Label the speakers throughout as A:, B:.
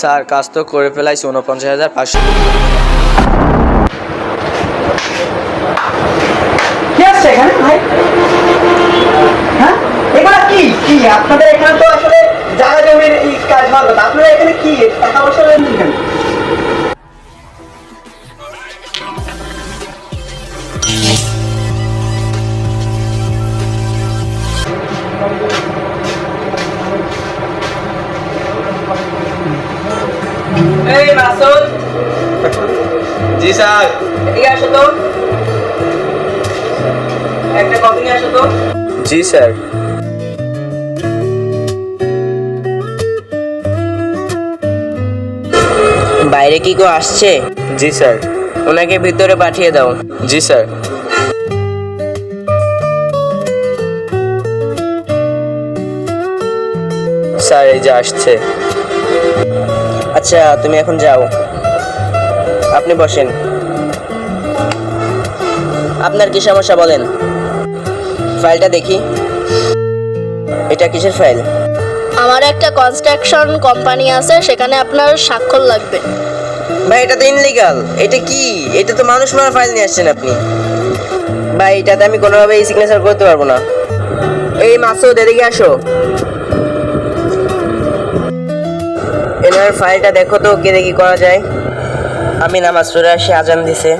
A: Sir, কাজ তো করে ফেলাইছি উনপঞ্চাশ হাজার পাঁচশো।
B: হ্যাঁ? আপনাদের এখানে তো আসলে জায়গা জমির কাজ ভালো আপনারা এখানে কি? টাকা পয়সা এই মাসুদ।
A: জি স্যার।
B: এদিকে আসো তো। একটা কফি নিয়ে আসো তো।
A: জি স্যার।
C: বাইরে কি কেউ আসছে?
A: জি স্যার।
C: ওনাকে ভিতরে পাঠিয়ে দাও।
A: জি স্যার। স্যার এই যে আসছে।
C: আচ্ছা তুমি এখন যাও। আপনি বসেন। আপনার কি সমস্যা বলেন? ফাইলটা দেখি। এটা কিসের ফাইল?
D: আমার একটা কনস্ট্রাকশন কোম্পানি আছে সেখানে আপনার স্বাক্ষর লাগবে।
C: ভাই এটা তো ইনলিগাল এটা কি? এটা তো মানুষ মারার ফাইল নিয়ে আসছেন আপনি। ভাই এটাতে আমি কোনোভাবেই সিগনেচার করতে পারব না। এই মাসুদ এদিকে আসো। এনার ফাইলটা দেখো তো কে দেখি করা যায়। আমি নামাজ পড়ে আসি আজান দিছে।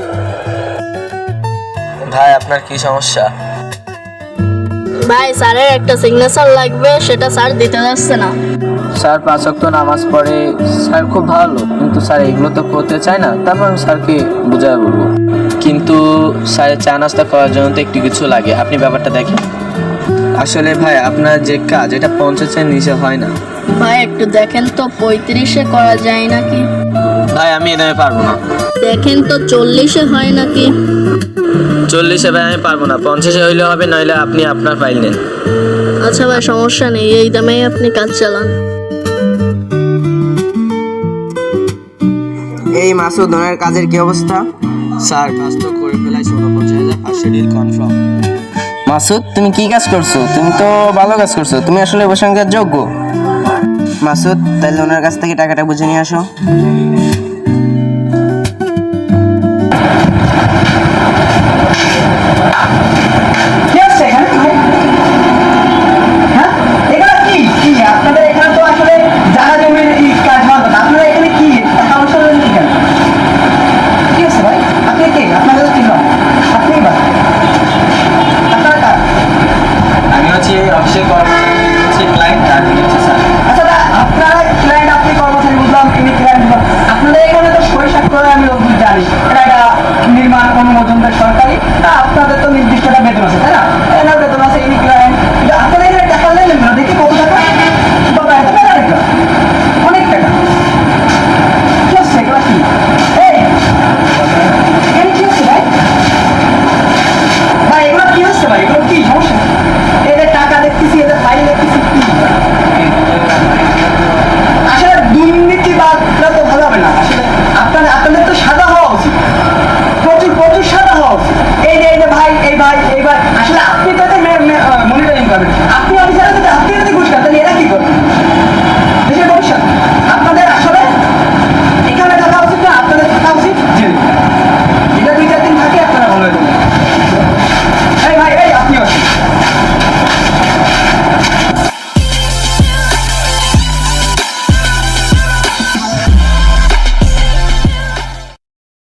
A: ভাই আপনার কি সমস্যা?
D: ভাই স্যারের একটা সিগনেচার লাগবে সেটা স্যার দিতে যাচ্ছে না।
E: স্যার পাঁচ ওয়াক্ত নামাজ পড়ে স্যার খুব ভালো কিন্তু স্যার এগুলো তো করতে চায় না তারপর আমি স্যারকে বুঝায় বলব। কিন্তু স্যারের চা নাস্তা করার জন্য তো একটু কিছু লাগে আপনি ব্যাপারটা দেখেন।
A: আসলে ভাই আপনার যে কাজ এটা পঞ্চাশের নিচে হয় না।
D: ভাই একটু দেখেন তো পঁয়ত্রিশে করা যায় নাকি?
A: ভাই আমি এটা পারব না।
D: দেখেন তো চল্লিশে হয় নাকি?
A: চল্লিশে ভাই আমি পারব না। পঞ্চাশে হইলে হবে নইলে আপনি আপনার ফাইল নেন।
D: আচ্ছা ভাই সমস্যা নেই এই দামেই আপনি কাজ চালান।
C: এই মাসুদ ওনার কাজের কি অবস্থা?
A: স্যার কাজ তো করে ফেলাইছি উনপঞ্চাশ হাজার পাঁচশো ডিল কনফার্ম
C: মাসুদ, তুমি কি কাজ করছ? তুমি তো ভালো কাজ করছ। তুমি আসলে প্রশংসার যোগ্য। মাসুদ তাহলে ওনার কাছ থেকে টাকাটা বুঝে নিয়ে আসো। করেন